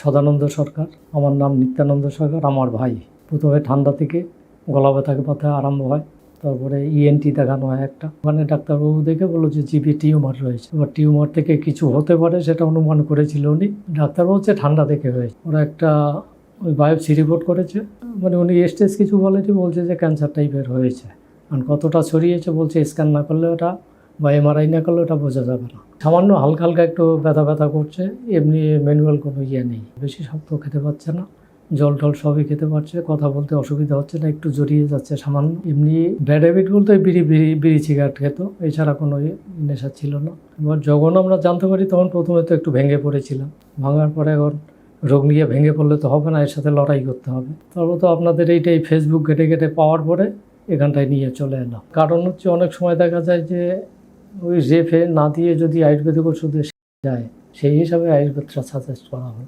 সদানন্দ সরকার, আমার নাম নিত্যানন্দ সরকার, আমার ভাই। প্রথমে ঠান্ডা থেকে গলা ব্যথা ব্যথা আরম্ভ হয়, তারপরে ইএনটি দেখানো হয় একটা। ওখানে ডাক্তারবাবু দেখে বলল যে জিবি টিউমার রয়েছে। এবার টিউমার থেকে কিছু হতে পারে সেটা অনুমান করেছিল উনি। ডাক্তারবাবু হচ্ছে ঠান্ডা থেকে হয়েছে, ওরা একটা ওই বায়োপসি রিপোর্ট করেছে। মানে উনি স্টেজ কিছু বলেনি, বলছে যে ক্যান্সার টাইপের হয়েছে। আর কতটা ছড়িয়েছে, বলছে স্ক্যান না করলে ওটা বা এমআরআই না করলে ওটা বোঝা যাবে না। সামান্য হালকা হালকা একটু ব্যথা ব্যথা করছে, এমনি ম্যানুয়াল কোনো ইয়ে নেই। বেশি শক্ত খেতে পারছে না, জল টল সবই খেতে পারছে, কথা বলতে অসুবিধা হচ্ছে না, একটু জড়িয়ে যাচ্ছে সামান্য। এমনি ব্যাড হ্যাবিট বলতে বিড়ি বিড়ি বিড়ি সিগারেট খেত, এছাড়া কোনো ইয়ে নেশা ছিল না। এবার যখন আমরা জানতে পারি, তখন প্রথমে তো একটু ভেঙে পড়েছিলাম। ভাঙার পরে এখন রোগ নিয়ে ভেঙে পড়লে তো হবে না, এর সাথে লড়াই করতে হবে। তারপর তো আপনাদের এইটাই ফেসবুক ঘেটে ঘেটে পাওয়ার পরে এখানটায় নিয়ে চলে এলাম। কারণ হচ্ছে অনেক সময় দেখা যায় যে ওই রেফে না দিয়ে যদি আয়ুর্বেদিক ওষুধে যায় সেই হিসাবে আয়ুর্বেদটা সাজেস্ট করা হয়।